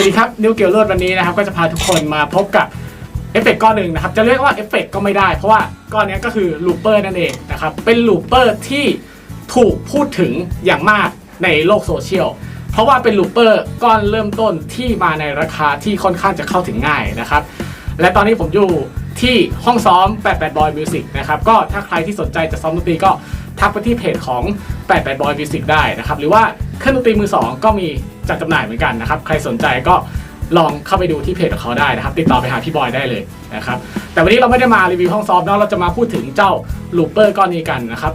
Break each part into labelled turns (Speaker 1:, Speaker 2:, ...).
Speaker 1: สวัสดีครับนิวเกียวโรดวันนี้นะครับก็จะพาทุกคนมาพบกับเอฟเฟกต์ก้อนหนึ่งนะครับจะเรียกว่าเอฟเฟกต์ก็ไม่ได้ เพราะว่าก้อนนี้ก็คือลูปเปอร์นั่นเองนะครับเป็นลูปเปอร์ที่ถูกพูดถึงอย่างมากในโลกโซเชียลเพราะว่าเป็นลูปเปอร์ก้อนเริ่มต้นที่มาในราคาที่ค่อนข้างจะเข้าถึงง่ายนะครับและตอนนี้ผมอยู่ที่ห้องซ้อม 88 Boy Music นะครับก็ถ้าใครที่สนใจจะซ้อมดนตรีก็ทักไปที่เพจของ 88 Boy Music ได้นะครับหรือว่าเครื่องดนตรีมือ2ก็มี จัดจำหน่ายเหมือนกันนะครับ ใครสนใจก็ลองเข้าไปดูที่เพจของเขาได้นะครับ ติดต่อไปหาพี่บอยได้เลยนะครับ แต่วันนี้เราไม่ได้มารีวิวห้องซ้อมเนาะเราจะมาพูดถึงเจ้าลูปเปอร์ก้อนนี้กันนะครับ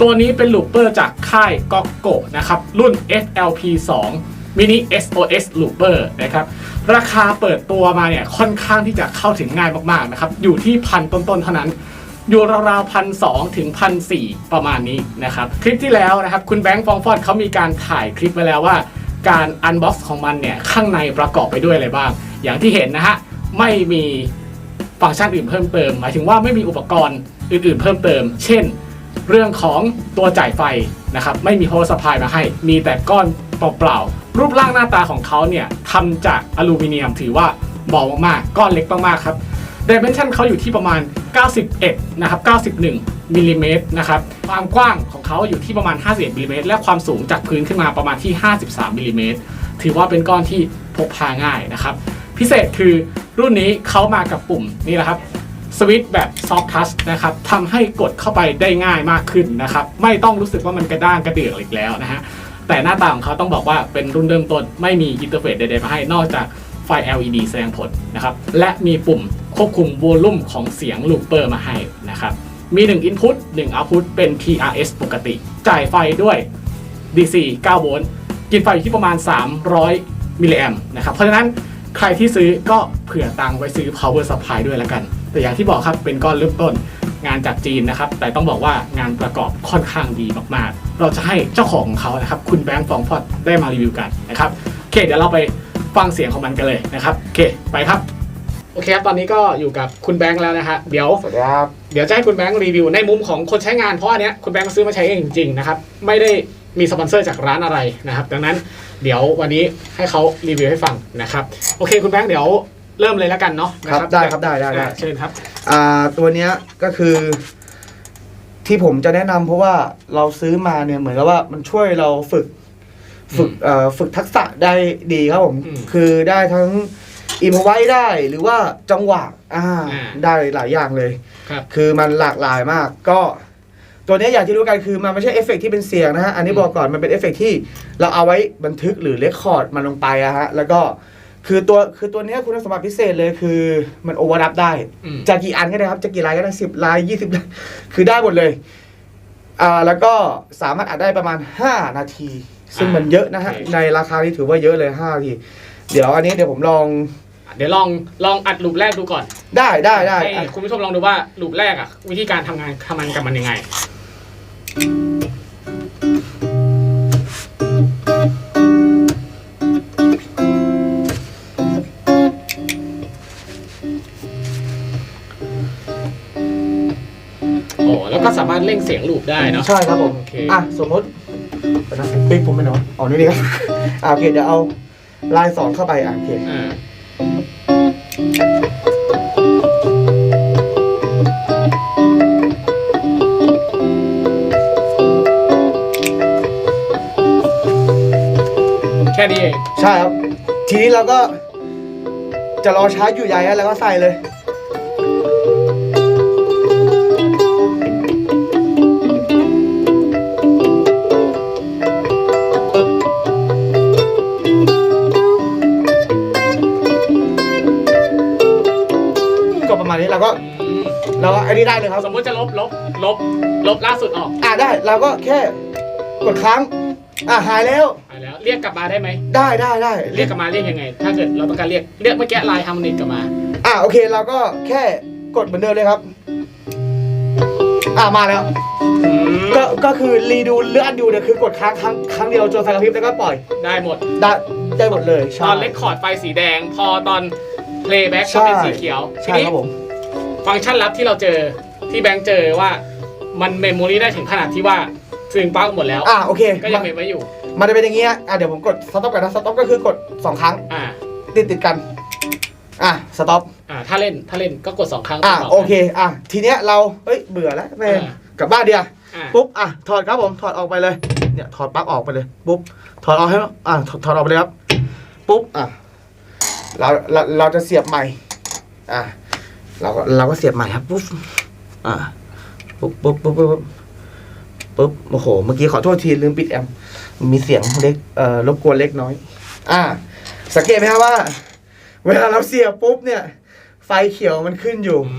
Speaker 1: ตัวนี้เป็นลูปเปอร์จากค่ายก็โกนะครับ รุ่น FLP 2 Mini SOS Looper นะครับ ราคาเปิดตัวมาเนี่ยค่อนข้างที่จะเข้าถึงง่ายมากๆนะครับ อยู่ที่พันต้นๆเท่านั้นอยู่ราวๆพันสองถึงพันสประมาณนี้นะครับ คลิปที่แล้วนะครับ คุณแบงค์ฟองฟอดเขามีการถ่ายคลิปไว้แล้วว่า การอันบ็อกซ์ของมันเนี่ยข้างในประกอบไปด้วยอะไรบ้าง อย่างที่เห็นนะฮะไม่มีฟังก์ชันอื่นเพิ่มเติม หมายถึงว่าไม่มีอุปกรณ์อื่นๆ เพิ่มเติม เช่น เรื่องของตัวจ่ายไฟนะครับไม่มี power supply มาให้ มีแต่ก้อนเปล่าๆรูปร่างหน้าตาของเขาเนี่ยทำจากอลูมิเนียมถือว่าเบามากๆก้อนเล็กมากๆครับ ดิเมนชันเขาอยู่ที่ประมาณ 91 นะครับ 91มิลลิเมตรนะครับ ความกว้างของเขาอยู่ที่ประมาณ 51มิลลิเมตรและความสูงจากพื้นขึ้นมาประมาณที่ 53มิลลิเมตรถือว่าเป็นก้อนที่พกพาง่ายนะครับ พิเศษคือรุ่นนี้เขามากับปุ่มนี่แหละครับสวิตช์แบบซอฟทัชนะครับทำให้กดเข้าไปได้ง่ายมากขึ้นนะครับ ไม่ต้องรู้สึกว่ามันกระด้างกระเดืองอีกแล้วนะฮะแต่หน้าตาของเขาต้องบอกว่าเป็นรุ่นเริ่มต้นไม่มีอินเทอร์เฟซใดๆมาให้นอกจากไฟ LED แสดงผลนะครับและมีปุ่ม ควบคุมโวลูมของเสียงลูปเปอร์มาให้นะครับมี 1 Input 1 Output เป็น PRS ปกติ จ่ายไฟด้วย DC 9 โวลต์กินไฟอยู่ที่ประมาณ 300 มิลลิแอมป์นะครับเพราะฉะนั้นใครที่ซื้อก็เผื่อตังค์ไว้ซื้อ power supply ด้วยแล้วกัน แต่อย่างที่บอกครับเป็นก้อนเริ่มต้นงานจากจีนนะครับ แต่ต้องบอกว่างานประกอบค่อนข้างดีมากๆ เราจะให้เจ้าของของเขานะครับ คุณแบงค์ฟองพอดได้มารีวิวกันนะครับโอเคเดี๋ยวเราไปฟังเสียงของมันกันเลยนะครับโอเคไปครับ โอเคครับตอนนี้ก็อยู่กับคุณแบงค์แล้วนะฮะเดี๋ยว
Speaker 2: สวัสดีครับ
Speaker 1: เดี๋ยวจะให้คุณแบงค์รีวิวในมุมของคนใช้งานเพราะอันเนี้ยคุณแบงค์ซื้อมาใช้เองจริงๆนะครับไม่ได้มีสปอนเซอร์จากร้านอะไรนะครับ ดังนั้นเดี๋ยววันนี้ให้เขารีวิวให้ฟังนะครับโอเคคุณแบงค์เดี๋ยวเริ่มเลยแล้วกันเนาะนะครับ
Speaker 2: ได้ครับได้ได้ได้
Speaker 1: อ่าเชิญครับ
Speaker 2: อ่าตัวเนี้ยก็คือที่ผมจะแนะนำเพราะว่าเราซื้อมาเนี่ยเหมือนกับว่ามันช่วยเราฝึก ฝึกเอ่อฝึกทักษะได้ดีครับผม
Speaker 1: อืม
Speaker 2: คือได้ทั้ง อิมพอไว้ได้หรือว่าจังหวะอ่า
Speaker 1: อ่า
Speaker 2: ได้หลายอย่างเลย
Speaker 1: ครับ
Speaker 2: คือมันหลากหลายมาก ก็ ตัวเนี้ยอย่างที่รู้กันคือมันไม่ใช่เอฟเฟกต์ที่เป็นเสียงนะฮะอันนี้
Speaker 1: อืม
Speaker 2: บอกก่อนมันเป็นเอฟเฟกต์ที่เราเอาไว้บันทึกหรือเรคคอร์ดมันลงไปอะฮะแล้วก็คือตัวคือตัวเนี้ยคุณสมบัติพิเศษเลยคือมันโอเวอร์ดับได้
Speaker 1: อืม
Speaker 2: จะกี่อันก็ได้ครับจะกี่ลายก็ได้สิบลายยี่สิบลายคือได้หมดเลย อ่าแล้วก็สามารถอัดได้ประมาณห้านาที ซึ่งมันเยอะนะฮะ
Speaker 1: โอเค
Speaker 2: ในราคาที่ถือว่าเยอะเลยห้านาที เดี๋ยวอันนี้เดี๋ยวผมลอง
Speaker 1: เดี๋ยวลองลองอัดลูปแรกดูก่อน
Speaker 2: ได้ได้ได้
Speaker 1: ให้
Speaker 2: อะ
Speaker 1: คุณผู้ชมลองดูว่าลูปแรกอะ วิธีการทำงานทำงานกับมันยังไง โอ้แล้วก็สามารถเร่งเสียงลูปได้เนาะ
Speaker 2: ใช่ครับผม
Speaker 1: โอเค
Speaker 2: อะ สมมติเดี๋ยวนะปิ๊กผมไม่เนาะอ๋อนี่นี่ครับ อะโอเคเดี๋ยวเอา ลายสองเข้าไปอะโอเค
Speaker 1: อ่าแค่นี้เอง
Speaker 2: ใช่ครับ ทีนี้เราก็จะรอช้าอยู่ใหญ่แล้วก็ใส่เลย ก็ประมาณนี้เราก็เราก็อันนี้ได้เลยครับ
Speaker 1: สมมติจะลบลบลบลบล่าสุดออก
Speaker 2: อะได้เราก็แค่กดค้างอะหายแล้ว
Speaker 1: ไปแล้วเรียกกลับมาได้ไหม
Speaker 2: ได้ได้ได้
Speaker 1: เรียกกลับมาเรียกยังไง ถ้าเกิดเราต้องการเรียกเรียกเมื่อกี้ไลน์ฮาร์โมนิกกลับมา
Speaker 2: อะโอเคเราก็แค่กดเหมือนเดิมเลยครับ อะมาแล้วก็ก็คือรีดูเลื่อนดูเนี่ยคือกดค้างครั้งครั้งเดียวจนไฟกระพริบแล้วก็ปล่อย
Speaker 1: ได้หมด
Speaker 2: ได้ได้หมดเลย
Speaker 1: ต
Speaker 2: ใช่
Speaker 1: อนเลคคอร์ดไฟสีแดง พอตอนเพลย์แบ็กก็
Speaker 2: ใช่
Speaker 1: เป็นสีเขียวที
Speaker 2: ใช่
Speaker 1: นี้
Speaker 2: ครับผม
Speaker 1: ฟังก์ชันลับที่เราเจอที่แบงค์เจอว่ามันเมมโมรีได้ถึงขนาดที่ว่าซึงปลั๊กหมดแล้ว
Speaker 2: อะโอเค
Speaker 1: ก็ยัง
Speaker 2: มา
Speaker 1: เมมไว้อยู่
Speaker 2: มันจะเป็นอย่างเงี้ยอะเดี๋ยวผมกดสต็อปก่อนนะสต็อปก็คือกดสองครั้ง
Speaker 1: อ่า
Speaker 2: ติดติดๆกัน อะสต็อป
Speaker 1: อ่าถ้าเล่นถ้าเล่นก็กดสองครั้ง
Speaker 2: อะ
Speaker 1: ต่
Speaker 2: โอเคอะทีเนี้ยเราเอ้ยเบื่อแล้วแม่ง
Speaker 1: อ่า
Speaker 2: กลับบ้านเดียว
Speaker 1: อ่า
Speaker 2: ปุ๊บอะถอดครับผมถอดออกไปเลยเนี่ยถอดปลั๊กออกไปเลยปุ๊บถอดออกให้อะถอดถอดออกไปเลยครับปุ๊บอะเราเราเราจะเสียบใหม่อะ เราก็เราก็เสียบใหม่ครับปุ๊บอะปุ๊บปุ๊บปุ๊บปุ๊บปุ๊บโอ้โห เมื่อกี้ขอโทษทีลืมปิดแอมป์มีเสียงเล็กเอ่อรบกวนเล็กน้อย อะสังเกตไหมครับว่า เวลาเราเสียบปุ๊บเนี่ย ไฟเขียวมันขึ้นอยู่
Speaker 1: อื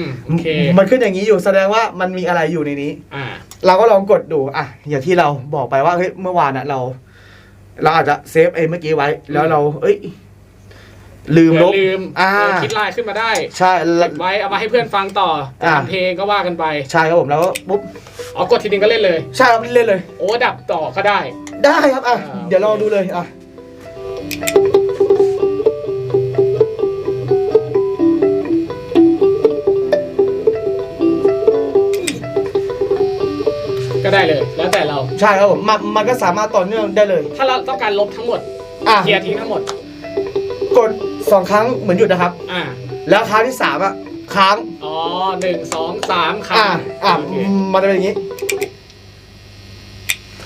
Speaker 1: มโอเค
Speaker 2: มันขึ้นอย่างนี้อยู่แสดงว่ามันมีอะไรอยู่ในนี้
Speaker 1: อ่า
Speaker 2: เราก็ลองกดดู อะ อย่างที่เราบอกไปว่าเฮ้ยเมื่อวานน่ะเรา เราอาจจะเซฟไอ้เมื่อกี้ไว้ แล้วเรา เอ้ย ลืมลบ
Speaker 1: ลืม
Speaker 2: อ่า
Speaker 1: เออคิดไลน์ขึ้นมาได้
Speaker 2: ใช่
Speaker 1: เก็บไว้เอามาให้เพื่อนฟังต่อ
Speaker 2: อ่า
Speaker 1: ทำเพลงก็ว่ากันไป
Speaker 2: ใช่ครับผมแล้วก็ปุ๊บ
Speaker 1: อ๋อกดทีนึงก็เล่นเลย
Speaker 2: ใช่ครับเล่นเลย
Speaker 1: โอ้ดับต่อก็ได้
Speaker 2: ได้ครับอะ
Speaker 1: อ่า
Speaker 2: เดี๋ยวลองดูเลยอะ
Speaker 1: ก็ได้เลย แล้วแต่เรา
Speaker 2: ใช่ครับผมมันมันก็สามารถต่อเนื่องได้เลย
Speaker 1: ถ้าเราต้องการลบทั้งหมด
Speaker 2: อะ
Speaker 1: เคลียร์ทิ้งทั้งหมด
Speaker 2: กด สองครั้งเหมือนหยุดนะครับ
Speaker 1: อ่า
Speaker 2: แล้วครั้งที่สามอะค้าง
Speaker 1: อ๋อหนึ่งสองสามครั้
Speaker 2: อะ
Speaker 1: ง
Speaker 2: อะ
Speaker 1: โอเค
Speaker 2: มันจะเป็นอย่างนี้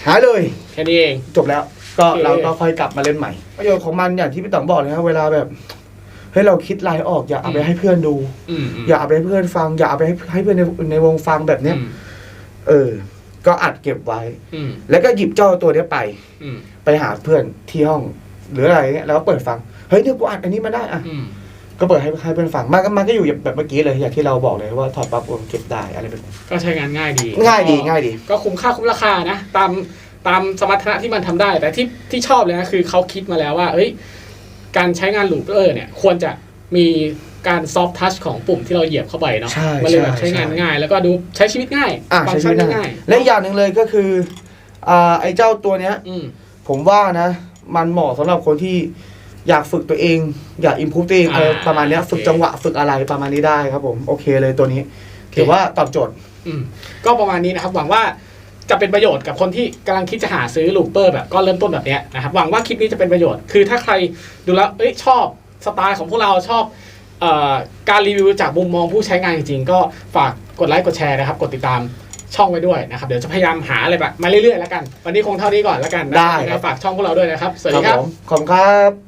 Speaker 2: หายเลย
Speaker 1: แค่นี้เอง
Speaker 2: จบแล้ว ก็
Speaker 1: โอเค
Speaker 2: เราก็ค่อยกลับมาเล่นใหม่ประโยชน์ของมันอย่างที่พี่ต๋องบอกเลยครับเวลาแบบเฮ้ยเราคิดไลน์ออกอย่าเอาไปให้เพื่อนดู
Speaker 1: อืมอืม
Speaker 2: อย่าเอาไปให้เพื่อนฟัง อย่าเอาไปให้ให้เพื่อนในในวงฟังแบบเนี้ย
Speaker 1: อืม
Speaker 2: เออ ก็อัดเก็บไว้
Speaker 1: อืม
Speaker 2: แล้วก็หยิบเจ้าตัวเนี้ยไป
Speaker 1: อืม
Speaker 2: ไปหาเพื่อนที่ห้อง หรืออะไรเงี้ยแล้วก็เปิดฟัง เฮ้ยเนี่ยกูอัดอันนี้มาได้อะ
Speaker 1: อืม
Speaker 2: ก็เปิดให้ให้เพื่อนฟังมันก็มันก็อยู่แบบเมื่อกี้เลยอย่างที่เราบอกเลยว่าถอดปลั๊กเก็บได้อะไรแบบนี้
Speaker 1: ก็ใช้งานง่ายดี
Speaker 2: ง่ายดีง่ายดี
Speaker 1: ก็คุ้มค่าคุ้มราคานะ ตามตามสมรรถนะที่มันทำได้ แต่ที่ที่ชอบเลยนะคือเขาคิดมาแล้วว่า เอ้ย การใช้งานลูปเออร์เนี่ย ควรจะมีการซอฟทัชของปุ่มที่เราเหยียบเข้าไปเนาะ
Speaker 2: ใช่
Speaker 1: มันเลยแบบ
Speaker 2: ใช่
Speaker 1: ใช้งาน
Speaker 2: ใช่
Speaker 1: ง่าย แล้วก็ดูใช้ชีวิตง่าย
Speaker 2: อะ
Speaker 1: ฟัง
Speaker 2: ใช้
Speaker 1: ก์
Speaker 2: ชี
Speaker 1: ชั
Speaker 2: วิตได้
Speaker 1: นง่าย
Speaker 2: และอีกอย่างหนึ่งเลยก็คืออ่าไอ้เจ้าตัวเนี้ย
Speaker 1: อืม
Speaker 2: ผมว่านะ มันเหมาะสำหรับคนที่ อยากฝึกตัวเอง อยากอิมพูตัวเอง
Speaker 1: อ่า
Speaker 2: อะไรประมาณเนี้ย
Speaker 1: โอเค
Speaker 2: ฝึกจังหวะฝึกอะไรประมาณนี้ได้ครับผม โอเคเลยตัวนี้ ถือว่าตอบโจทย์
Speaker 1: อืมก็ประมาณนี้นะครับ หวังว่าจะเป็นประโยชน์กับคนที่กำลังคิดจะหาซื้อลูปเปอร์แบบก็เริ่มต้นแบบเนี้ยนะครับ หวังว่าคลิปนี้จะเป็นประโยชน์ คือถ้าใครดูแล้วเอ้ยชอบสไตล์ของพวกเราชอบเอ่อการรีวิวจากมุมมองผู้ใช้งานจริงๆ ก็ฝากกดไลค์กดแชร์นะครับ กดติดตามช่องไว้ด้วยนะครับ เดี๋ยวจะพยายามหาอะไรแบบมาเรื่อยๆแล้วกัน วันนี้คงเท่านี้ก่อนแล้วกันนะ
Speaker 2: ได้
Speaker 1: ยัง
Speaker 2: ค
Speaker 1: ไง
Speaker 2: รับ
Speaker 1: ฝากช่องพวกเราด้วยนะครับ สวัส
Speaker 2: ครั
Speaker 1: ดีครับ
Speaker 2: ผมขอบคุณครับ